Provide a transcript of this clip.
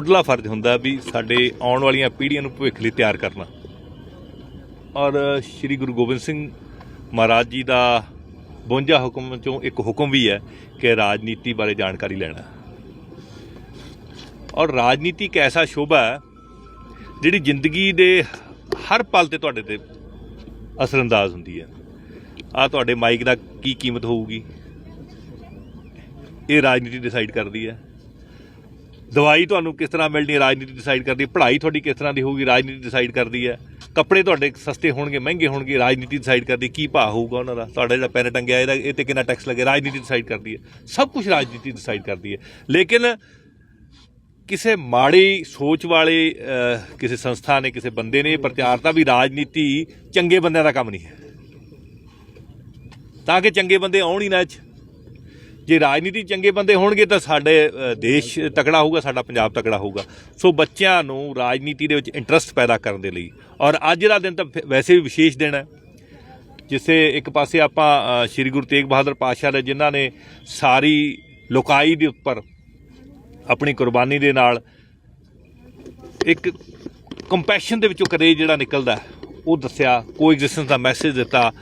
ਮੁੱਢਲਾ ਫਰਜ਼ ਹੁੰਦਾ ਵੀ ਸਾਡੇ ਆਉਣ ਵਾਲੀਆਂ ਪੀੜ੍ਹੀਆਂ ਨੂੰ ਭਵਿੱਖ ਲਈ ਤਿਆਰ ਕਰਨਾ। ਔਰ ਸ੍ਰੀ ਗੁਰੂ ਗੋਬਿੰਦ ਸਿੰਘ ਮਹਾਰਾਜ ਜੀ ਦਾ 52 ਹੁਕਮ ਚੋਂ ਇੱਕ ਹੁਕਮ ਵੀ ਹੈ ਕਿ ਰਾਜਨੀਤੀ ਬਾਰੇ ਜਾਣਕਾਰੀ ਲੈਣਾ। ਔਰ ਰਾਜਨੀਤੀ ਇੱਕ ਐਸਾ ਸ਼ੋਭਾ ਹੈ ਜਿਹੜੀ ਜ਼ਿੰਦਗੀ ਦੇ ਹਰ ਪਲ ਤੇ ਤੁਹਾਡੇ ਤੇ ਅਸਰਅੰਦਾਜ਼ ਹੁੰਦੀ ਹੈ। ਆ ਤੁਹਾਡੇ ਮਾਈਕ ਦਾ ਕੀ ਕੀਮਤ ਹੋਊਗੀ? ਇਹ ਰਾਜਨੀਤੀ ਡਿਸਾਈਡ ਕਰਦੀ ਹੈ। ਦਵਾਈ ਤੁਹਾਨੂੰ ਕਿਸ ਤਰ੍ਹਾਂ ਮਿਲਣੀ, ਰਾਜਨੀਤੀ ਡਿਸਾਈਡ ਕਰਦੀ ਹੈ, ਪੜ੍ਹਾਈ ਤੁਹਾਡੀ ਕਿਸ ਤਰ੍ਹਾਂ ਦੀ ਹੋਊਗੀ, ਰਾਜਨੀਤੀ ਡਿਸਾਈਡ ਕਰਦੀ ਹੈ। ਕੱਪੜੇ ਤੁਹਾਡੇ ਸਸਤੇ ਹੋਣਗੇ, ਮਹਿੰਗੇ ਹੋਣਗੇ, ਰਾਜਨੀਤੀ ਡਿਸਾਈਡ ਕਰਦੀ ਕੀ ਭਾਅ ਹੋਊਗਾ ਉਹਨਾਂ ਦਾ। ਤੁਹਾਡਾ ਜਿਹੜਾ ਪੈਨ ਟੰਗਿਆ, ਇਹਦਾ ਇਹ ਤੇ ਕਿੰਨਾ ਟੈਕਸ ਲੱਗੇ ਰਾਜਨੀਤੀ ਡਿਸਾਈਡ ਕਰਦੀ ਹੈ। ਸਭ ਕੁਝ ਰਾਜਨੀਤੀ ਡਿਸਾਈਡ ਕਰਦੀ ਹੈ। ਲੇਕਿਨ ਕਿਸੇ ਮਾੜੀ ਸੋਚ ਵਾਲੇ ਕਿਸੇ ਸੰਸਥਾ ਨੇ, ਕਿਸੇ ਬੰਦੇ ਨੇ ਇਹ ਪ੍ਰਚਾਰਤਾ ਵੀ ਰਾਜਨੀਤੀ ਚੰਗੇ ਬੰਦਿਆਂ ਦਾ ਕੰਮ ਨਹੀਂ ਹੈ। ਤਾਂ ਕਿ ਚੰਗੇ ਬੰਦੇ ਆਉਣ ਹੀ ਨਾ 'ਚ। ਜੇ ਰਾਜਨੀਤੀ ਚੰਗੇ ਬੰਦੇ ਹੋਣਗੇ ਤਾਂ ਸਾਡੇ ਦੇਸ਼ ਤਕੜਾ ਹੋਊਗਾ, ਸਾਡਾ ਪੰਜਾਬ ਤਕੜਾ ਹੋਊਗਾ। ਸੋ ਬੱਚਿਆਂ ਨੂੰ ਰਾਜਨੀਤੀ ਦੇ ਵਿੱਚ ਇੰਟਰਸਟ ਪੈਦਾ ਕਰਨ ਦੇ ਲਈ। ਔਰ ਅੱਜ ਦਾ ਦਿਨ ਤਾਂ ਫਿਰ ਵੈਸੇ ਵੀ ਵਿਸ਼ੇਸ਼ ਦਿਨ ਹੈ। ਜਿਸੇ ਇੱਕ ਪਾਸੇ ਆਪਾਂ ਸ੍ਰੀ ਗੁਰੂ ਤੇਗ ਬਹਾਦਰ ਪਾਤਸ਼ਾਹ ਦੇ ਜਿਨ੍ਹਾਂ ਨੇ ਸਾਰੀ ਲੋਕਾਈ ਦੇ ਉੱਪਰ ਆਪਣੀ ਕੁਰਬਾਨੀ ਦੇ ਨਾਲ ਇੱਕ ਕੰਪੈਸ਼ਨ ਦੇ ਵਿੱਚੋਂ ਕਦੇ ਜਿਹੜਾ ਨਿਕਲਦਾ, ਉਹ ਦੱਸਿਆ ਕੋ ਐਗਜ਼ਿਸਟੈਂਸ ਦਾ ਮੈਸੇਜ ਦਿੱਤਾ।